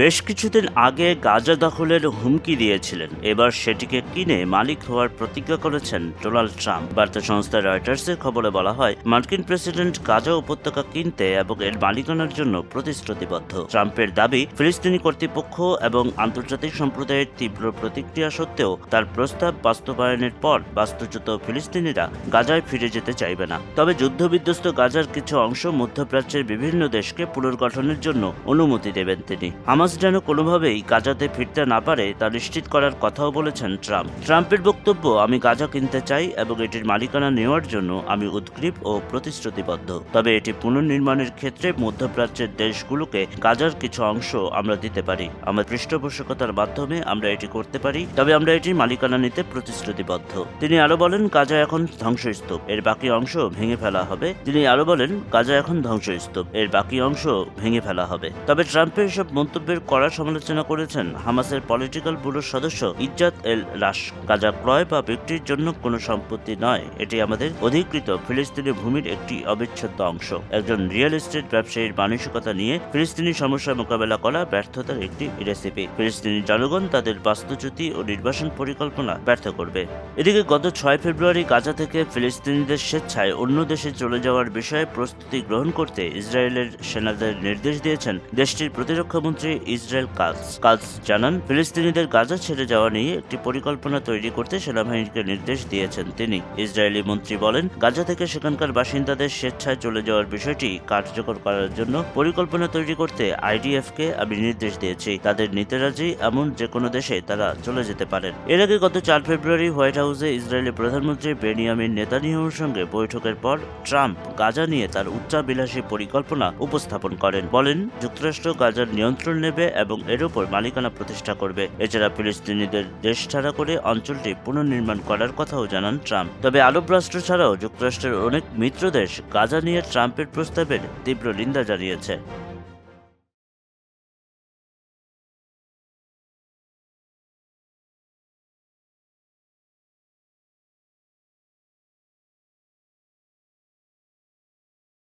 বেশ কিছুদিন আগে গাজা দখলের হুমকি দিয়েছিলেন। এবার সেটিকে কিনে মালিক হওয়ার প্রতিজ্ঞা করেছেন ডোনাল্ড ট্রাম্প। বার্তা সংস্থা রয়টার্সের খবরে বলা হয়, মার্কিন প্রেসিডেন্ট গাজা উপত্যকা কিনতে এবং এর মালিকানার জন্য প্রতিশ্রুতিবদ্ধ। ট্রাম্পের দাবি, ফিলিস্তিনি কর্তৃপক্ষ এবং আন্তর্জাতিক সম্প্রদায়ের তীব্র প্রতিক্রিয়া সত্ত্বেও তার প্রস্তাব বাস্তবায়নের পর বাস্তুচ্যুত ফিলিস্তিনিরা গাজায় ফিরে যেতে চাইবে না। তবে যুদ্ধবিধ্বস্ত গাজার কিছু অংশ মধ্যপ্রাচ্যের বিভিন্ন দেশকে পুনর্গঠনের জন্য অনুমতি দেবেন তিনি। হামাস যেন কোনোভাবেই গাজাতে ফিরতে না পারে তা নিশ্চিত করার কথাও বলেছেন ট্রাম্প। ট্রাম্পের বক্তব্য, আমি গাজা কিনতে চাই এবং এটির মালিকানা নেওয়ার জন্য আমি উদ্গ্রীব ও প্রতিশ্রুতিবদ্ধ। তবে এটি পুনর্নির্মাণের ক্ষেত্রে মধ্যপ্রাচ্যের দেশগুলোকে গাজার কিছু অংশ আমরা দিতে পারি। আমার পৃষ্ঠপোষকতার মাধ্যমে আমরা এটি করতে পারি, তবে আমরা এটির মালিকানা নিতে প্রতিশ্রুতিবদ্ধ। তিনি আরও বলেন, গাজা এখন ধ্বংসস্তূপ। এর বাকি অংশ ভেঙে ফেলা হবে। তিনি আরও বলেন, গাজা এখন ধ্বংসস্তূপ। এর বাকি অংশ ভেঙে ফেলা হবে। তবে ট্রাম্পের এসব মন্তব্যের কড়া সমালোচনা করেছেন হামাসের পলিটিক্যাল ব্যুরোর সদস্য ইজ্জাত এল রাশ। গাজা ক্রয় বা বিক্রির জন্য কোনো সম্পত্তি নয়। এটি আমাদের অধিকৃত ফিলিস্তিনি ভূমির একটি অবিচ্ছেদ্য অংশ। একজন রিয়েল এস্টেট ব্যবসায়ীর মানসিকতা নিয়ে ফিলিস্তিনি সমস্যা মোকাবেলা করা ব্যর্থতার একটি রেসিপি ফিলিস্তিনি জনগণ তাদের বাস্তুচ্যুতি ও নির্বাসন পরিকল্পনা ব্যর্থ করবে। এদিকে গত ছয় ফেব্রুয়ারি গাজা থেকে ফিলিস্তিনিদের স্বেচ্ছায় অন্য দেশে চলে যাওয়ার বিষয়ে প্রস্তুতি গ্রহণ করতে ইসরায়েলের সেনাদের নির্দেশ দিয়েছেন দেশটির প্রতিরক্ষামন্ত্রী ইসরায়েল কাজ কাজ জানান, ফিলিস্তিনিদের গাজা ছেড়ে যাওয়া নিয়ে একটি পরিকল্পনা তৈরি করতে সেনাবাহিনীকে নির্দেশ দিয়েছেন তিনি। ইসরায়েলি মন্ত্রী বলেন, গাজা থেকে সেখানকার বাসিন্দাদের স্বেচ্ছায় চলে যাওয়ার বিষয়টি কার্যকর করার জন্য পরিকল্পনা তৈরি করতে আইডিএফ কে আমি নির্দেশ দিয়েছি। তাদের নিতে রাজি এমন যে কোনো দেশে তারা চলে যেতে পারেন। এর আগে গত চার ফেব্রুয়ারি হোয়াইট হাউসে ইসরায়েলি প্রধানমন্ত্রী বেনিয়ামিন নেতানিয়াহুর সঙ্গে বৈঠকের পর ট্রাম্প গাজা নিয়ে তার উচ্চাবিলাসী পরিকল্পনা উপস্থাপন করেন। বলেন, যুক্তরাষ্ট্র গাজার নিয়ন্ত্রণ নেবে এবং এর উপর মালিকানা প্রতিষ্ঠা করবে। এছাড়া ফিলিস্তিনিদের দেশ ছাড়া করে অঞ্চলটি পুনর্নির্মাণ করার কথাও জানান ট্রাম্প। তবে আরব রাষ্ট্র ছাড়াও যুক্তরাষ্ট্রের অনেক মিত্র দেশ গাজা নিয়ে ট্রাম্পের প্রস্তাবের তীব্র নিন্দা জানিয়েছে।